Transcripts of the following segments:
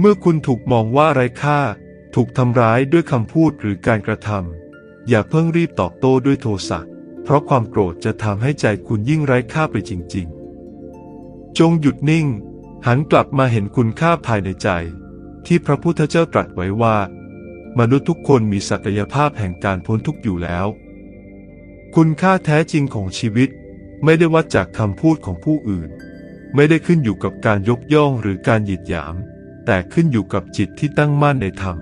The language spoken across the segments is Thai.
เมื่อคุณถูกมองว่าไร้ค่า ถูกทำร้ายด้วยคำพูดหรือการกระทำอย่าเพิ่งรีบตอบโต้ด้วยโทสะเพราะความโกรธจะทำให้ใจคุณยิ่งไร้ค่าไปจริง ๆ จงหยุดนิ่ง หันกลับมาเห็นคุณค่าภายในใจ ที่พระพุทธเจ้าตรัสไว้ว่า มนุษย์ทุกคนมีศักยภาพแห่งการพ้นทุกข์อยู่แล้ว คุณค่าแท้จริงของชีวิต ไม่ได้วัดจากคำพูดของผู้อื่น ไม่ได้ขึ้นอยู่กับการยกย่องหรือการหยิดหยาม แต่ขึ้นอยู่กับจิตที่ตั้งมั่นในธรรม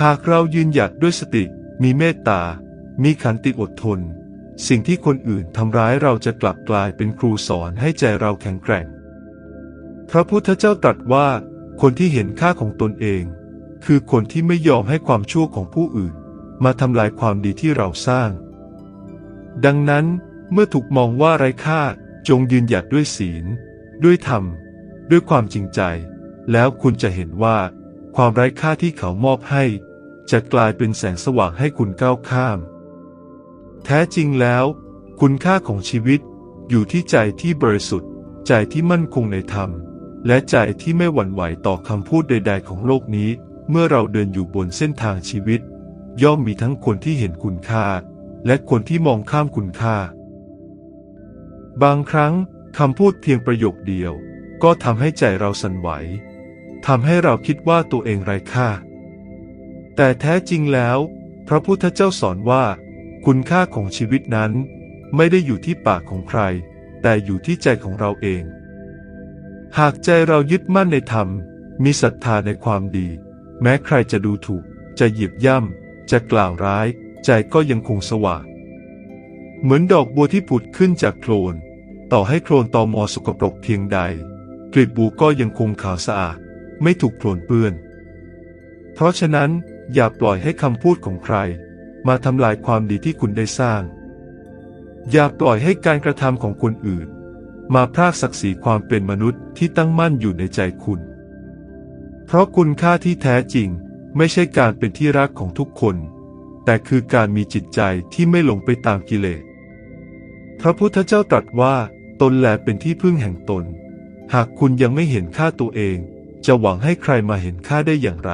หากเรายืนหยัดด้วยสติ มีเมตตา มีขันติอดทน สิ่งที่คนอื่นทำร้ายเราจะกลับกลายเป็นครูสอนให้ใจเราแข็งแกร่ง พระพุทธเจ้าตรัสว่า คนที่เห็นค่าของตนเอง คือคนที่ไม่ยอมให้ความชั่วของผู้อื่น มาทำลายความดีที่เราสร้าง ดังนั้นเมื่อถูกมองว่าไร้ค่าจงยืนหยัดด้วยศีล ด้วยธรรม ด้วยความจริงใจ แล้วคุณจะเห็นว่า ความไร้ค่าที่เขามอบให้ จะกลายเป็นแสงสว่างให้คุณก้าวข้าม แท้จริงแล้ว คุณค่าของชีวิต อยู่ที่ใจที่บริสุทธิ์ ใจที่มั่นคงในธรรม และใจที่ไม่หวั่นไหวต่อคำพูดใด ๆ ของโลกนี้ เมื่อเราเดินอยู่บนเส้นทางชีวิต ย่อมมีทั้งคนที่เห็นคุณค่า และคนที่มองข้ามคุณค่า บางครั้งคำพูดเพียงประโยคเดียว ก็ทำให้ใจเราสั่นไหว ทำให้เราคิดว่าตัวเองไร้ค่า แต่แท้จริงแล้ว พระพุทธเจ้าสอนว่า คุณค่าของชีวิตนั้น ไม่ได้อยู่ที่ปากของใคร แต่อยู่ที่ใจของเราเอง หากใจเรายึดมั่นในธรรม มีศรัทธาในความดี แม้ใครจะดูถูก จะเหยียบย่ำจะกล่าวร้าย ใจก็ยังคงสว่างเหมือนดอกบัวที่ผุดขึ้นจากโคลน ต่อให้โคลนตอมอสกปรกเพียงใดกลีบบัวก็ยังคงขาวสะอาด ไม่ถูกโคลนเปื้อน เพราะฉะนั้นอย่าปล่อยให้คำพูดของใคร มาทำลายความดีที่คุณได้สร้าง อย่าปล่อยให้การกระทำของคนอื่น มาพรากศักดิ์ศรีความเป็นมนุษย์ที่ตั้งมั่นอยู่ในใจคุณ เพราะคุณค่าที่แท้จริงไม่ใช่การเป็นที่รักของทุกคน แต่คือการมีจิตใจที่ไม่หลงไปตามกิเลส พระพุทธเจ้าตรัสว่าตนแลเป็นที่พึ่งแห่งตน หากคุณยังไม่เห็นค่าตัวเอง จะหวังให้ใครมาเห็นค่าได้อย่างไร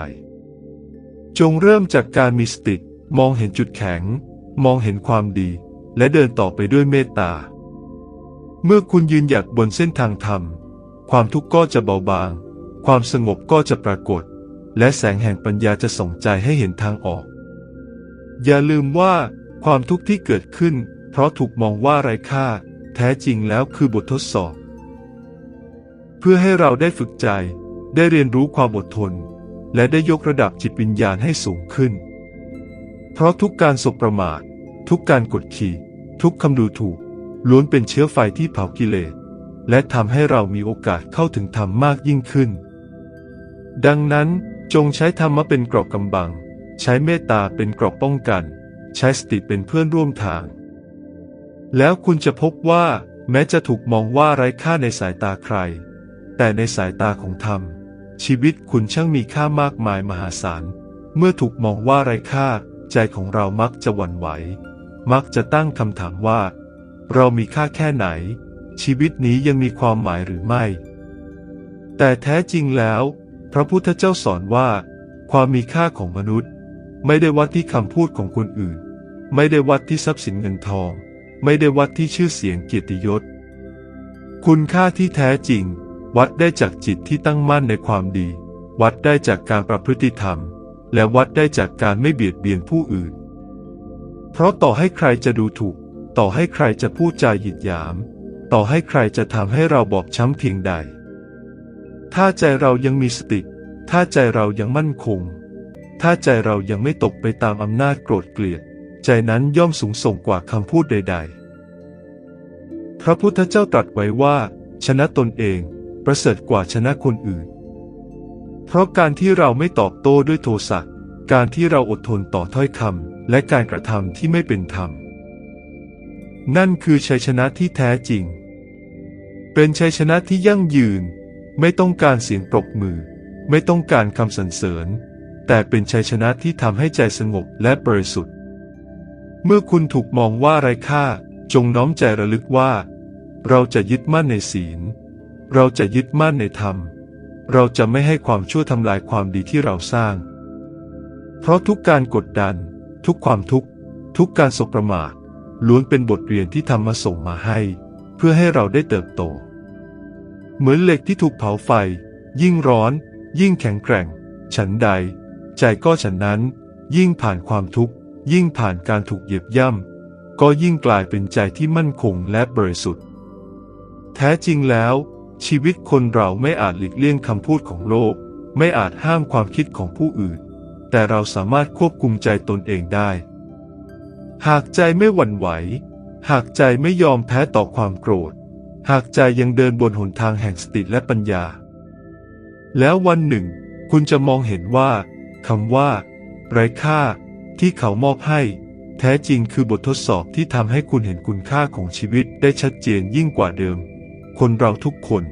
จงเริ่มจากการมีสติ มองเห็นจุดแข็ง มองเห็นความดี และเดินต่อไปด้วยเมตตา เมื่อคุณยืนหยัดบนเส้นทางธรรม ความทุกข์ก็จะเบาบาง ความสงบก็จะปรากฏ และแสงแห่งปัญญาจะส่งใจให้เห็นทางออก อย่าลืมว่าความทุกข์ที่เกิดขึ้น เพราะถูกมองว่าไร้ค่า แท้จริงแล้วคือบททดสอบ เพื่อให้เราได้ฝึกใจ ได้เรียนรู้ความอดทน และได้ยกระดับจิตวิญญาณให้สูงขึ้น เพราะทุกการสบประมาท ทุกการกดขี่ ทุกคำดูถูก ล้วนเป็นเชื้อไฟที่เผากิเลส และทำให้เรามีโอกาสเข้าถึงธรรมมากยิ่งขึ้น ดังนั้นจงใช้ธรรมะเป็นกราะกำบัง ใช้เมตตาเป็นกราะป้องกัน ใช้สติเป็นเพื่อนร่วมทาง แล้วคุณจะพบว่าแม้จะถูกมองว่าไร้ค่าในสายตาใคร แต่ในสายตาของธรรม ชีวิตคุณช่างมีค่ามากมายมหาศาล เมื่อถูกมองว่าไร้ค่า ใจของเรามักจะหวั่นไหว มักจะตั้งคำถามว่า เรามีค่าแค่ไหน ชีวิตนี้ยังมีความหมายหรือไม่ แต่แท้จริงแล้ว พระพุทธเจ้าสอนว่า ความมีค่าของมนุษย์ ไม่ได้วัดที่คำพูดของคนอื่น ไม่ได้วัดที่ทรัพย์สินเงินทอง ไม่ได้วัดที่ชื่อเสียงเกียรติยศ คุณค่าที่แท้จริง วัดได้จากจิตที่ตั้งมั่นในความดี วัดได้จากการประพฤติธรรม และวัดได้จากการไม่เบียดเบียนผู้อื่น เพราะต่อให้ใครจะดูถูก ต่อให้ใครจะพูดจาหยิดหยาม ต่อให้ใครจะทำให้เราบอบช้ำเพียงใด ถ้าใจเรายังมีสติ ถ้าใจเรายังมั่นคง ถ้าใจเรายังไม่ตกไปตามอำนาจโกรธเกลียด ใจนั้นย่อมสูงส่งกว่าคำพูดใด ๆ พระพุทธเจ้าตรัสไว้ว่า ชนะตนเอง ประเสริฐกว่าชนะคนอื่น เพราะการที่เราไม่ตอบโต้ด้วยโทสะการที่เราอดทนต่อถ้อยคำและการกระทำที่ไม่เป็นธรรม นั่นคือชัยชนะที่แท้จริง เป็นชัยชนะที่ยั่งยืน ไม่ต้องการเสียงปรบมือ ไม่ต้องการคำสรรเสริญ แต่เป็นชัยชนะที่ทำให้ใจสงบและบริสุทธิ์ เมื่อคุณถูกมองว่าไร้ค่า จงน้อมใจระลึกว่า เราจะยึดมั่นในศีล เราจะยึดมั่นในธรรม เราจะไม่ให้ความชั่วทำลายความดีที่เราสร้าง เพราะทุกการกดดัน ทุกความทุกข์ ทุกการสบประมาทล้วนเป็นบทเรียนที่ทำมาส่งมาให้ เพื่อให้เราได้เติบโต เหมือนเหล็กที่ถูกเผาไฟ ยิ่งร้อน ยิ่งแข็งแกร่ง ฉันใด ใจก็ฉันนั้น ยิ่งผ่านความทุกข์ ยิ่งผ่านการถูกเหยียบย่ำก็ยิ่งกลายเป็นใจที่มั่นคงและบริสุทธิ์ แท้จริงแล้ว ชีวิตคนเราไม่อาจหลีกเลี่ยงคำพูดของโลก ไม่อาจห้ามความคิดของผู้อื่น แต่เราสามารถควบคุมใจตนเองได้ หากใจไม่หวั่นไหว หากใจไม่ยอมแพ้ต่อความโกรธ หากใจยังเดินบนหนทางแห่งสติและปัญญา แล้ววันหนึ่ง คุณจะมองเห็นว่าคำว่า ไร้ค่า ที่เขามอบให้ แท้จริงคือบททดสอบที่ทำให้คุณเห็นคุณค่าของชีวิตได้ชัดเจนยิ่งกว่าเดิม คนเราทุกคน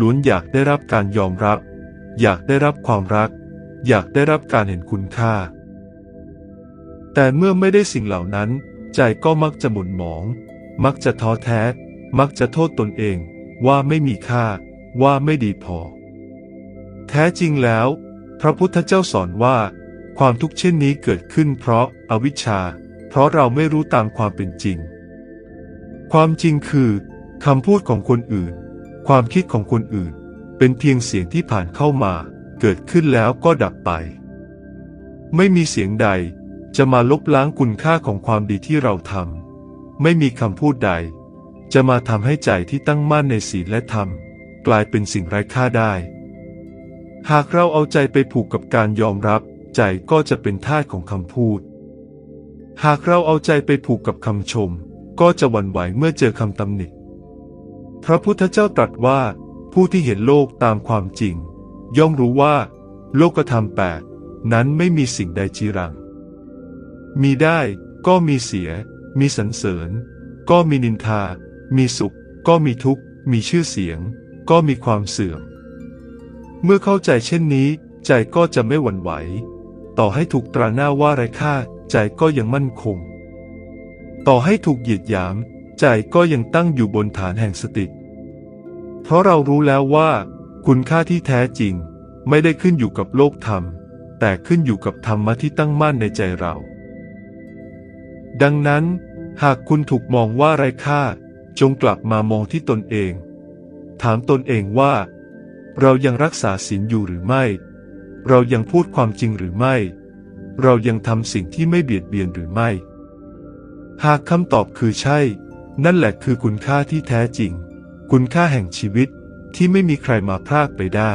ล้วนอยากได้รับการยอมรับ อยากได้รับความรัก อยากได้รับการเห็นคุณค่า แต่เมื่อไม่ได้สิ่งเหล่านั้น ใจก็มักจะหม่นหมอง มักจะท้อแท้ มักจะโทษตนเองว่าไม่มีค่า ว่าไม่ดีพอ แท้จริงแล้ว พระพุทธเจ้าสอนว่า ความทุกข์เช่นนี้เกิดขึ้นเพราะอาวิชชา เพราะเราไม่รู้ตามความเป็นจริง ความจริงคือ คำพูดของคนอื่น ความคิดของคนอื่น เป็นเพียงเสียงที่ผ่านเข้ามา เกิดขึ้นแล้วก็ดับไป ไม่มีเสียงใด จะมาลบล้างคุณค่าของความดีที่เราทำไม่มีคำพูดใด จะมาทำให้ใจที่ตั้งมั่นในศีลและธรรม กลายเป็นสิ่งไร้ค่าได้ หากเราเอาใจไปผูกกับการยอมรับ ใจก็จะเป็นทาสของคำพูด หากเราเอาใจไปผูกกับคำชม ก็จะหวั่นไหวเมื่อเจอคำตำหนิ พระพุทธเจ้าตรัสว่า ผู้ที่เห็นโลกตามความจริง ย่อมรู้ว่า โลกธรรมแปดนั้นไม่มีสิ่งใดจีรัง มีได้ก็มีเสีย มีสรรเสริญ ก็มีนินทา มีสุข ก็มีทุกข์ มีชื่อเสียง ก็มีความเสื่อม เมื่อเข้าใจเช่นนี้ ใจก็จะไม่หวั่นไหว ต่อให้ถูกตราหน้าว่าไร้ค่า ใจก็ยังมั่นคง ต่อให้ถูกเหยียดหยาม ใจก็ยังตั้งอยู่บนฐานแห่งสติ เพราะเรารู้แล้วว่า คุณค่าที่แท้จริง ไม่ได้ขึ้นอยู่กับโลกธรรม แต่ขึ้นอยู่กับธรรมะที่ตั้งมั่นในใจเรา ดังนั้น หากคุณถูกมองว่าไร้ค่า จงกลับมามองที่ตนเอง ถามตนเองว่า เรายังรักษาศีลอยู่หรือไม่ เรายังพูดความจริงหรือไม่ เรายังทำสิ่งที่ไม่เบียดเบียนหรือไม่ หากคำตอบคือใช่ นั่นแหละคือคุณค่าที่แท้จริง คุณค่าแห่งชีวิตที่ไม่มีใครมาพรากไปได้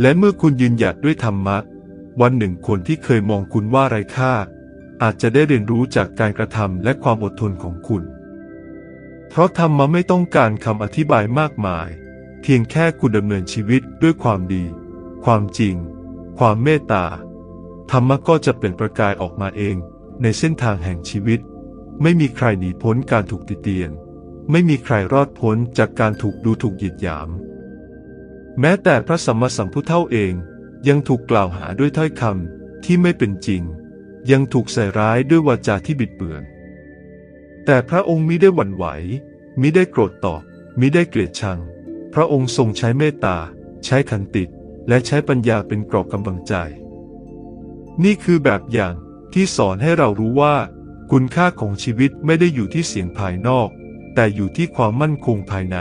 และเมื่อคุณยืนหยัดด้วยธรรมะ วันหนึ่งคนที่เคยมองคุณว่าไร้ค่า อาจจะได้เรียนรู้จากการกระทำและความอดทนของคุณ เพราะธรรมะไม่ต้องการคำอธิบายมากมาย เพียงแค่คุณดำเนินชีวิตด้วยความดี ความจริง ความเมตตา ธรรมะก็จะเป็นประกายออกมาเองในเส้นทางแห่งชีวิต ไม่มีใครหนีพ้นการถูกติเตียน ไม่มีใครรอดพ้นจากการถูกดูถูกเหยียดหยาม แม้แต่พระสัมมาสัมพุทธเจ้าเองยังถูกกล่าวหาด้วยถ้อยคำที่ไม่เป็นจริง ยังถูกใส่ร้ายด้วยวาจาที่บิดเบือน แต่พระองค์มิได้หวั่นไหว มิได้โกรธตอบ มิได้เกลียดชัง พระองค์ทรงใช้เมตตา ใช้ขันติ และใช้ปัญญาเป็นกรอบกำบังใจ นี่คือแบบอย่างที่สอนให้เรารู้ว่า คุณค่าของชีวิตไม่ได้อยู่ที่เสียงภายนอก แต่อยู่ที่ความมั่นคงภายใน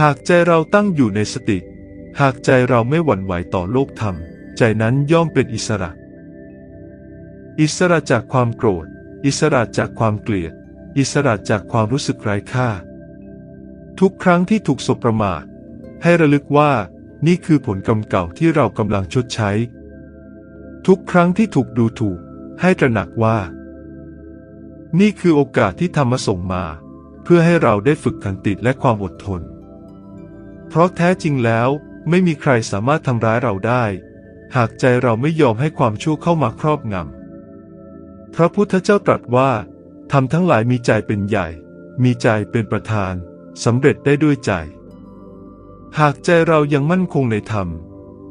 หากใจเราตั้งอยู่ในสติ หากใจเราไม่หวั่นไหวต่อโลกธรรม ใจนั้นย่อมเป็นอิสระ อิสระจากความโกรธ อิสระจากความเกลียด อิสระจากความรู้สึกไร้ค่า ทุกครั้งที่ถูกสบประมาท ให้ระลึกว่านี่คือผลกรรมเก่าที่เรากำลังชดใช้ ทุกครั้งที่ถูกดูถูก ให้ตระหนักว่า นี่คือโอกาสที่ธรรมะส่งมา เพื่อให้เราได้ฝึกขันติและความอดทน เพราะแท้จริงแล้วไม่มีใครสามารถทำร้ายเราได้ หากใจเราไม่ยอมให้ความชั่วเข้ามาครอบงำ พระพุทธเจ้าตรัสว่าทำทั้งหลายมีใจเป็นใหญ่ มีใจเป็นประธานสำเร็จได้ด้วยใจ หากใจเรายังมั่นคงในธรรม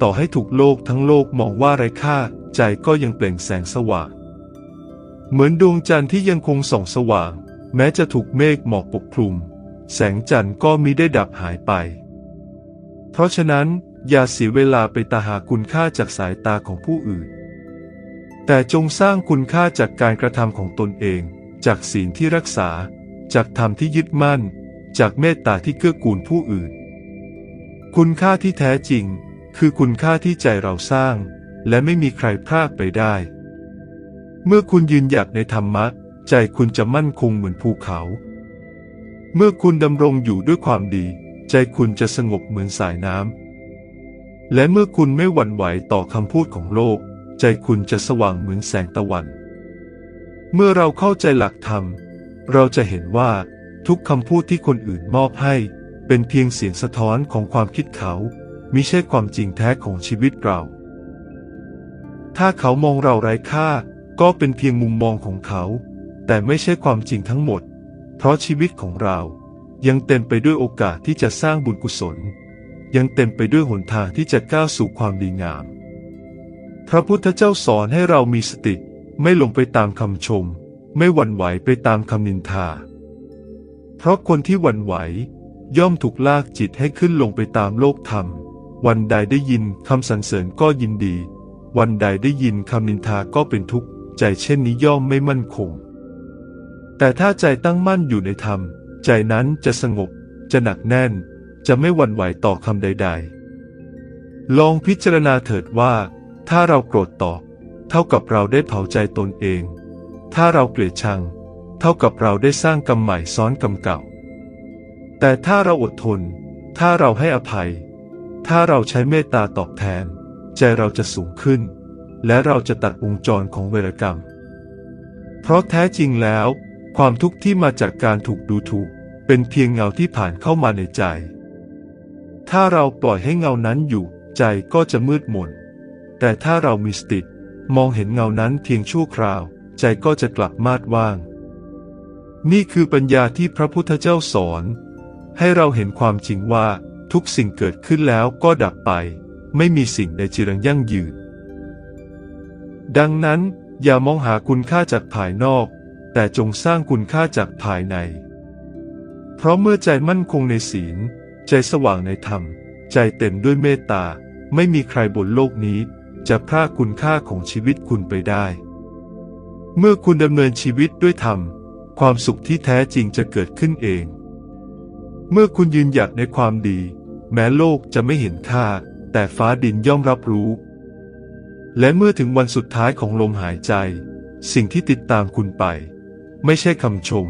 ต่อให้ถูกโลกทั้งโลกมองว่าไร้ค่า ใจก็ยังเปล่งแสงสว่าง เหมือนดวงจันทร์ที่ยังคงส่องสว่าง แม้จะถูกเมฆหมอกปกคลุม แสงจันทร์ก็มิได้ดับหายไป เพราะฉะนั้น อย่าเสียเวลาไปตาหาคุณค่าจากสายตาของผู้อื่น แต่จงสร้างคุณค่าจากการกระทำของตนเอง จากศีลที่รักษา จากธรรมที่ยึดมั่น จากเมตตาที่เกื้อกูลผู้อื่น คุณค่าที่แท้จริง คือคุณค่าที่ใจเราสร้าง และไม่มีใครพรากไปได้ เมื่อคุณยืนหยัดในธรรมะ ใจคุณจะมั่นคงเหมือนภูเขา เมื่อคุณดำรงอยู่ด้วยความดี ใจคุณจะสงบเหมือนสายน้ำ และเมื่อคุณไม่หวั่นไหวต่อคำพูดของโลก ใจคุณจะสว่างเหมือนแสงตะวัน เมื่อเราเข้าใจหลักธรรม เราจะเห็นว่าทุกคำพูดที่คนอื่นมอบให้ เป็นเพียงเสียงสะท้อนของความคิดเขามิใช่ความจริงแท้ของชีวิตเรา ถ้าเขามองเราไร้ค่า ก็เป็นเพียงมุมมองของเขา แต่ไม่ใช่ความจริงทั้งหมด เพราะชีวิตของเรายังเต็มไปด้วยโอกาสที่จะสร้างบุญกุศล ยังเต็มไปด้วยหนทางที่จะก้าวสู่ความดีงาม พระพุทธเจ้าสอนให้เรามีสติ ไม่หลงไปตามคำชม ไม่หวั่นไหวไปตามคำนินทา เพราะคนที่หวั่นไหว ย่อมถูกลากจิตให้ขึ้นลงไปตามโลกธรรม วันใดได้ยินคำสรรเสริญก็ยินดี วันใดได้ยินคำนินทาก็เป็นทุกข์ ใจเช่นนี้ย่อมไม่มั่นคง แต่ถ้าใจตั้งมั่นอยู่ในธรรม ใจนั้นจะสงบ จะหนักแน่น จะไม่หวั่นไหวต่อคำใด ๆ ลองพิจารณาเถิดว่า ถ้าเราโกรธตอบ เท่ากับเราได้เผาใจตนเอง ถ้าเราเกลียดชัง เท่ากับเราได้สร้างกรรมใหม่ซ้อนกรรมเก่า แต่ถ้าเราอดทน ถ้าเราให้อภัย ถ้าเราใช้เมตตาตอบแทน ใจเราจะสูงขึ้น และเราจะตัดวงจรของเวรกรรม เพราะแท้จริงแล้ว ความทุกข์ที่มาจากการถูกดูถูก เป็นเพียงเงาที่ผ่านเข้ามาในใจ ถ้าเราปล่อยให้เงานั้นอยู่ ใจก็จะมืดมน แต่ถ้าเรามีสติมองเห็นเงานั้นเพียงชั่วคราว ใจก็จะกลับมาดว่าง นี่คือปัญญาที่พระพุทธเจ้าสอน ให้เราเห็นความจริงว่าทุกสิ่งเกิดขึ้นแล้วก็ดับไป ไม่มีสิ่งใดจรังยั่งยืน ดังนั้นอย่ามองหาคุณค่าจากภายนอก แต่จงสร้างคุณค่าจากภายใน เพราะเมื่อใจมั่นคงในศีล ใจสว่างในธรรม ใจเต็มด้วยเมตตา ไม่มีใครบนโลกนี้ จะพรากคุณค่าของชีวิตคุณไปได้ เมื่อคุณดำเนินชีวิตด้วยธรรม ความสุขที่แท้จริงจะเกิดขึ้นเอง เมื่อคุณยืนหยัดในความดี แม้โลกจะไม่เห็นค่า แต่ฟ้าดินย่อมรับรู้ และเมื่อถึงวันสุดท้ายของลมหายใจ สิ่งที่ติดตามคุณไป ไม่ใช่คำชม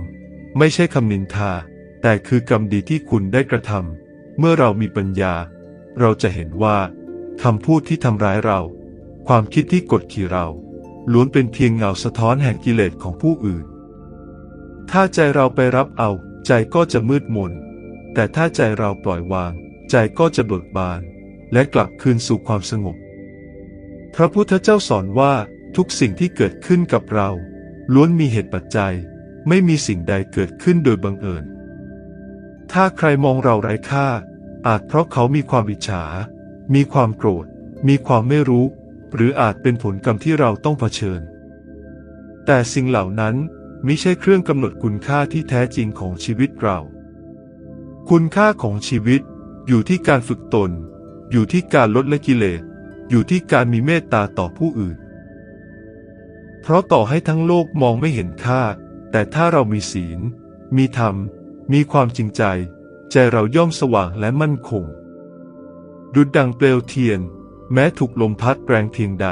ไม่ใช่คำนินทา แต่คือกรรมดีที่คุณได้กระทำเมื่อเรามีปัญญา เราจะเห็นว่าคำพูดที่ทำร้ายเรา ความคิดที่กดขี่เรา ล้วนเป็นเพียงเงาสะท้อนแห่งกิเลสของผู้อื่น ถ้าใจเราไปรับเอา ใจก็จะมืดมน แต่ถ้าใจเราปล่อยวาง ใจก็จะเบิกบาน และกลับคืนสู่ความสงบ พระพุทธเจ้าสอนว่าทุกสิ่งที่เกิดขึ้นกับเรา ล้วนมีเหตุปัจจัย ไม่มีสิ่งใดเกิดขึ้นโดยบังเอิญ ถ้าใครมองเราไร้ค่า อาจเพราะเขามีความอิจฉา มีความโกรธ มีความไม่รู้ หรืออาจเป็นผลกรรมที่เราต้องเผชิญ แต่สิ่งเหล่านั้นมิใช่เครื่องกำหนดคุณค่าที่แท้จริงของชีวิตเรา คุณค่าของชีวิตอยู่ที่การฝึกตน อยู่ที่การลดละกิเลส อยู่ที่การมีเมตตาต่อผู้อื่น เพราะต่อให้ทั้งโลกมองไม่เห็นค่า แต่ถ้าเรามีศีล มีธรรม มีความจริงใจ ใจเราย่อมสว่างและมั่นคง ดุดดังเปลวเทียน แม้ถูกลมพัดแรงเพียงใด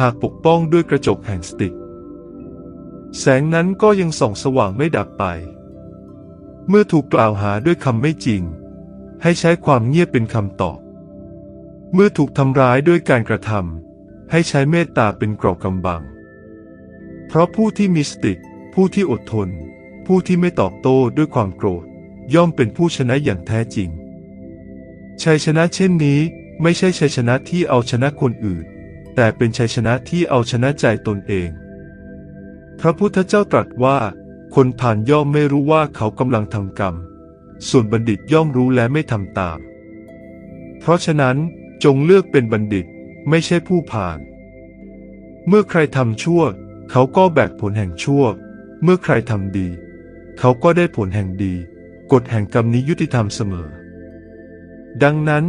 หากปกป้องด้วยกระจกแห่งสติแสงนั้นก็ยังส่องสว่างไม่ดับไป เมื่อถูกกล่าวหาด้วยคำไม่จริง ให้ใช้ความเงียบเป็นคำตอบ เมื่อถูกทำร้ายด้วยการกระทำให้ใช้เมตตาเป็นเกราะกำบัง เพราะผู้ที่มีสติ ผู้ที่อดทน ผู้ที่ไม่ตอบโต้ด้วยความโกรธ ย่อมเป็นผู้ชนะอย่างแท้จริง ชัยชนะเช่นนี้ไม่ใช่ชัยชนะที่เอาชนะคนอื่น แต่เป็นชัยชนะที่เอาชนะใจตนเอง พระพุทธเจ้าตรัสว่า คนผ่านย่อมไม่รู้ว่าเขากำลังทำกรรม ส่วนบัณฑิตย่อมรู้และไม่ทำตาม เพราะฉะนั้น จงเลือกเป็นบัณฑิต ไม่ใช่ผู้ผ่าน เมื่อใครทำชั่ว เขาก็แบกผลแห่งชั่ว เมื่อใครทำดี เขาก็ได้ผลแห่งดี กฎแห่งกรรมนี้ยุติธรรมเสมอ ดังนั้น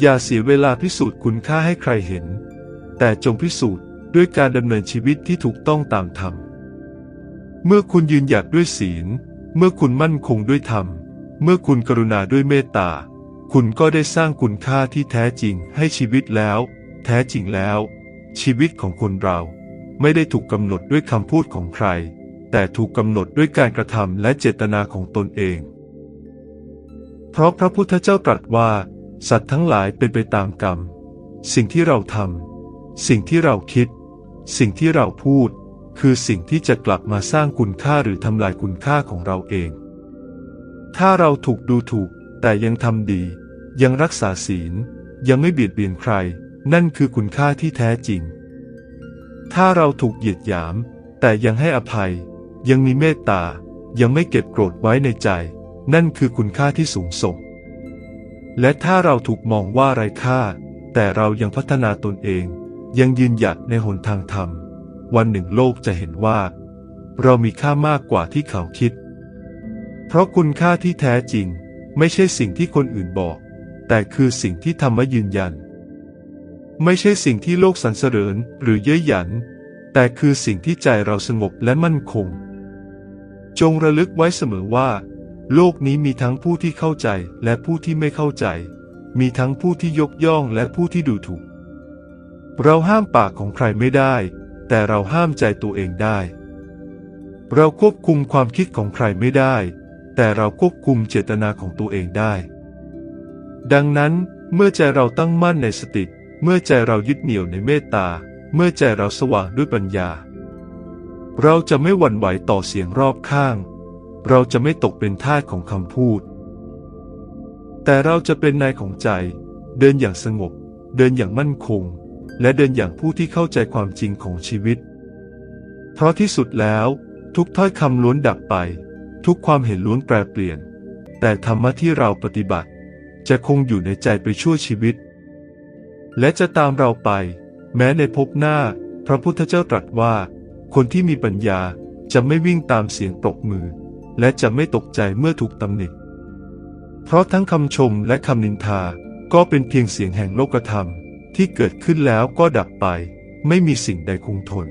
อย่าเสียเวลาพิสูจน์คุณค่าให้ใครเห็น แต่จงพิสูจน์ด้วยการดำเนินชีวิตที่ถูกต้องตามธรรม เมื่อคุณยืนหยัดด้วยศีล เมื่อคุณมั่นคงด้วยธรรม เมื่อคุณกรุณาด้วยเมตตา คุณก็ได้สร้างคุณค่าที่แท้จริงให้ชีวิตแล้ว แท้จริงแล้ว ชีวิตของคนเรา ไม่ได้ถูกกำหนดด้วยคำพูดของใคร แต่ถูกกำหนดด้วยการกระทำและเจตนาของตนเอง เพราะพระพุทธเจ้าตรัสว่า สัตว์ทั้งหลายเป็นไปตามกรรม สิ่งที่เราทำสิ่งที่เราคิด สิ่งที่เราพูด คือสิ่งที่จะกลับมาสร้างคุณค่าหรือทำลายคุณค่าของเราเอง ถ้าเราถูกดูถูกแต่ยังทำดี ยังรักษาศีล ยังไม่เบียดเบียนใคร นั่นคือคุณค่าที่แท้จริง ถ้าเราถูกเหยียดหยาม แต่ยังให้อภัย ยังมีเมตตา ยังไม่เก็บโกรธไว้ในใจ นั่นคือคุณค่าที่สูงส่ง และถ้าเราถูกมองว่าไร้ค่า แต่เรายังพัฒนาตนเอง ยังยืนหยัดในหนทางธรรม วันหนึ่งโลกจะเห็นว่า เรามีค่ามากกว่าที่เขาคิด เพราะคุณค่าที่แท้จริง ไม่ใช่สิ่งที่คนอื่นบอก แต่คือสิ่งที่ธรรมยืนยัน ไม่ใช่สิ่งที่โลกสรรเสริญหรือเย้ยหยัน แต่คือสิ่งที่ใจเราสงบและมั่นคง จงระลึกไว้เสมอว่า โลกนี้มีทั้งผู้ที่เข้าใจและผู้ที่ไม่เข้าใจ มีทั้งผู้ที่ยกย่องและผู้ที่ดูถูก เราห้ามปากของใครไม่ได้ แต่เราห้ามใจตัวเองได้ เราควบคุมความคิดของใครไม่ได้ แต่เราควบคุมเจตนาของตัวเองได้ ดังนั้นเมื่อใจเราตั้งมั่นในสติ เมื่อใจเรายึดเหนี่ยวในเมตตา เมื่อใจเราสว่างด้วยปัญญา เราจะไม่หวั่นไหวต่อเสียงรอบข้าง เราจะไม่ตกเป็นทาสของคำพูด แต่เราจะเป็นนายของใจ เดินอย่างสงบ เดินอย่างมั่นคง และเดินอย่างผู้ที่เข้าใจความจริงของชีวิต เพราะที่สุดแล้ว ทุกถ้อยคำล้วนดับไป ทุกความเห็นล้วนแปรเปลี่ยน แต่ธรรมะที่เราปฏิบัติ จะคงอยู่ในใจไปชั่วชีวิต และจะตามเราไป แม้ในภพหน้า พระพุทธเจ้าตรัสว่า คนที่มีปัญญาจะไม่วิ่งตามเสียงปรบมือ และจะไม่ตกใจเมื่อถูกตำหนิเพราะทั้งคำชมและคำนินทาก็เป็นเพียงเสียงแห่งโลกธรรมที่เกิดขึ้นแล้วก็ดับไป ไม่มีสิ่งใดคงทน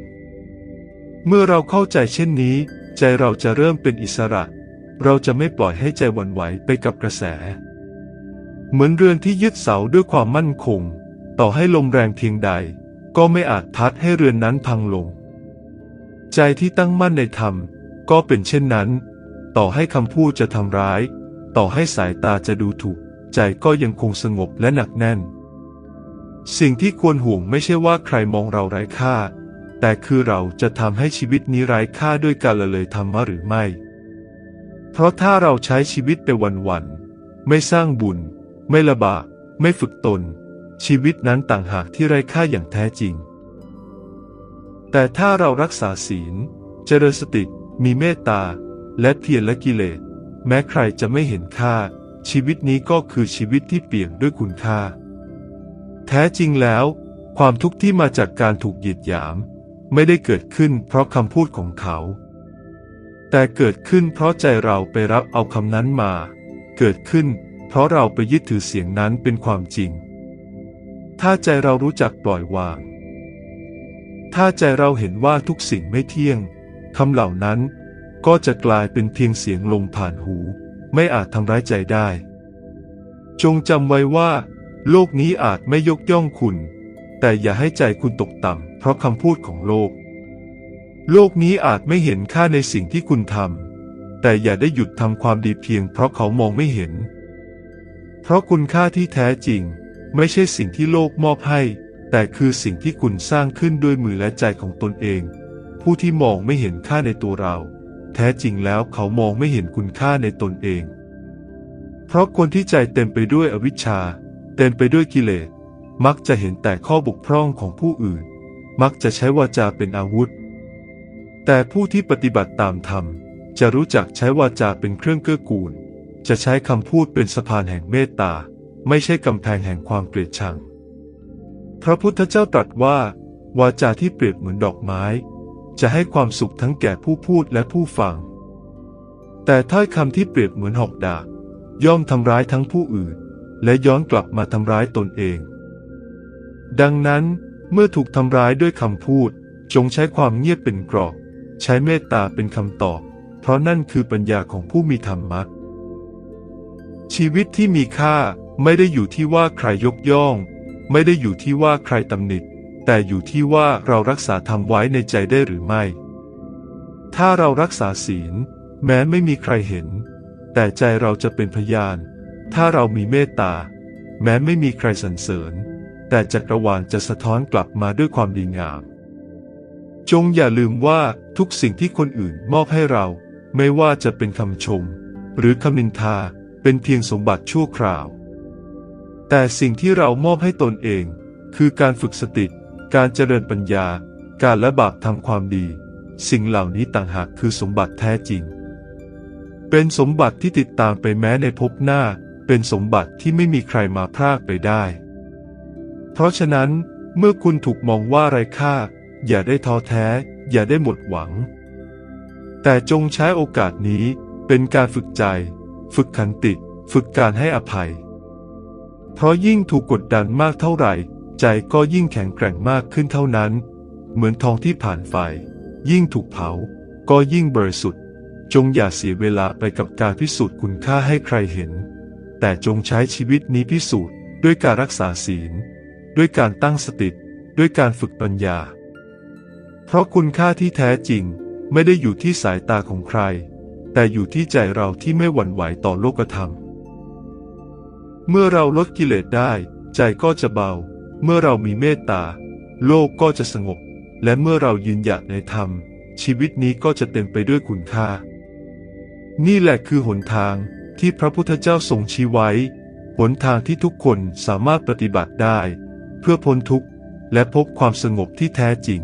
เมื่อเราเข้าใจเช่นนี้ ใจเราจะเริ่มเป็นอิสระ เราจะไม่ปล่อยให้ใจวั่นไหวไปกับกระแส เหมือนเรือนที่ยึดเสาด้วยความมั่นคง ต่อให้ลมแรงเพียงใด ก็ไม่อาจพัดให้เรือนนั้นพังลง ใจที่ตั้งมั่นในธรรม ก็เป็นเช่นนั้น ต่อให้คำพูดจะทำร้าย ต่อให้สายตาจะดูถูก ใจก็ยังคงสงบและหนักแน่น สิ่งที่ควรห่วงไม่ใช่ว่าใครมองเราไร้ค่า แต่คือเราจะทำให้ชีวิตนี้ไร้ค่าด้วยการละเลยธรรมะหรือไม่ เพราะถ้าเราใช้ชีวิตไปวันๆไม่สร้างบุญ ไม่ละบากไม่ฝึกตน ชีวิตนั้นต่างหากที่ไร้ค่าอย่างแท้จริง แต่ถ้าเรารักษาศีล เจริญสติ มีเมตตา และเพียรและกิเลส แม้ใครจะไม่เห็นค่า ชีวิตนี้ก็คือชีวิตที่เปี่ยมด้วยคุณค่า แท้จริงแล้ว ความทุกข์ที่มาจากการถูกเหยียดหยาม ไม่ได้เกิดขึ้นเพราะคำพูดของเขา แต่เกิดขึ้นเพราะใจเราไปรับเอาคำนั้นมา เกิดขึ้น เพราะเราไปยึดถือเสียงนั้นเป็นความจริง ถ้าใจเรารู้จักปล่อยวาง ถ้าใจเราเห็นว่าทุกสิ่งไม่เที่ยงคำเหล่านั้นก็จะกลายเป็นเพียงเสียงลมผ่านหู ไม่อาจทำร้ายใจได้ จงจำไว้ว่า โลกนี้อาจไม่ยกย่องคุณ แต่อย่าให้ใจคุณตกต่ำเพราะคำพูดของโลก โลกนี้อาจไม่เห็นค่าในสิ่งที่คุณทำแต่อย่าได้หยุดทำความดีเพียงเพราะเขามองไม่เห็น ราะคุณค่าที่แท้จริง ไม่ใช่สิ่งที่โลกมอบให้ แต่คือสิ่งที่คุณสร้างขึ้นด้วยมือและใจของตนเอง ผู้ที่มองไม่เห็นค่าในตัวเรา แท้จริงแล้วเขามองไม่เห็นคุณค่าในตนเอง เพราะคนที่ใจเต็มไปด้วยอวิชชา เต็มไปด้วยกิเลส มักจะเห็นแต่ข้อบกพร่องของผู้อื่น มักจะใช้วาจาเป็นอาวุธ แต่ผู้ที่ปฏิบัติตามธรรมจะรู้จักใช้วาจาเป็นเครื่องเกื้อกูล จะใช้คำพูดเป็นสะพานแห่งเมตตา ไม่ใช่กำแพงแห่งความเกลียดชัง พระพุทธเจ้าตรัสว่า วาจาที่เปรียบเหมือนดอกไม้ จะให้ความสุขทั้งแก่ผู้พูดและผู้ฟัง แต่ถ้อยคำที่เปรียบเหมือนหอกดาบย่อมทำร้ายทั้งผู้อื่น และย้อนกลับมาทำร้ายตนเอง ดังนั้นเมื่อถูกทำร้ายด้วยคำพูด จงใช้ความเงียบเป็นกรอบ ใช้เมตตาเป็นคำตอบ เพราะนั่นคือปัญญาของผู้มีธรรมะ ชีวิตที่มีค่าไม่ได้อยู่ที่ว่าใครยกย่อง ไม่ได้อยู่ที่ว่าใครตำหนิแต่อยู่ที่ว่าเรารักษาธรรมไว้ในใจได้หรือไม่ ถ้าเรารักษาศีล แม้ไม่มีใครเห็น แต่ใจเราจะเป็นพยาน ถ้าเรามีเมตตา แม้ไม่มีใครสรรเสริญ แต่จักรวาลจะสะท้อนกลับมาด้วยความดีงาม จงอย่าลืมว่าทุกสิ่งที่คนอื่นมอบให้เรา ไม่ว่าจะเป็นคำชม หรือคำนินทา เป็นเพียงสมบัติชั่วคราว แต่สิ่งที่เรามอบให้ตนเอง คือการฝึกสติ การเจริญปัญญา การละบาปทำความดี สิ่งเหล่านี้ต่างหากคือสมบัติแท้จริง เป็นสมบัติที่ติดตามไปแม้ในภพหน้า เป็นสมบัติที่ไม่มีใครมาพรากไปได้ เพราะฉะนั้นเมื่อคุณถูกมองว่าไร้ค่า อย่าได้ท้อแท้ อย่าได้หมดหวัง แต่จงใช้โอกาสนี้เป็นการฝึกใจ ฝึกขันติ ฝึกการให้อภัย เพราะยิ่งถูกกดดันมากเท่าไหร่ ใจก็ยิ่งแข็งแกร่งมากขึ้นเท่านั้น เหมือนทองที่ผ่านไฟ ยิ่งถูกเผา ก็ยิ่งบริสุทธิ์ จงอย่าเสียเวลาไปกับการพิสูจน์คุณค่าให้ใครเห็น แต่จงใช้ชีวิตนี้พิสูจน์ ด้วยการรักษาศีล ด้วยการตั้งสติ ด้วยการฝึกปัญญา เพราะคุณค่าที่แท้จริงไม่ได้อยู่ที่สายตาของใคร แต่อยู่ที่ใจเราที่ไม่หวั่นไหวต่อโลกธรรม เมื่อเราลดกิเลสได้ ใจก็จะเบา เมื่อเรามีเมตตา โลกก็จะสงบ และเมื่อเรายืนหยัดในธรรม ชีวิตนี้ก็จะเต็มไปด้วยคุณค่า นี่แหละคือหนทางที่พระพุทธเจ้าทรงชี้ไว้ หนทางที่ทุกคนสามารถปฏิบัติได้ เพื่อพ้นทุกข์และพบความสงบที่แท้จริง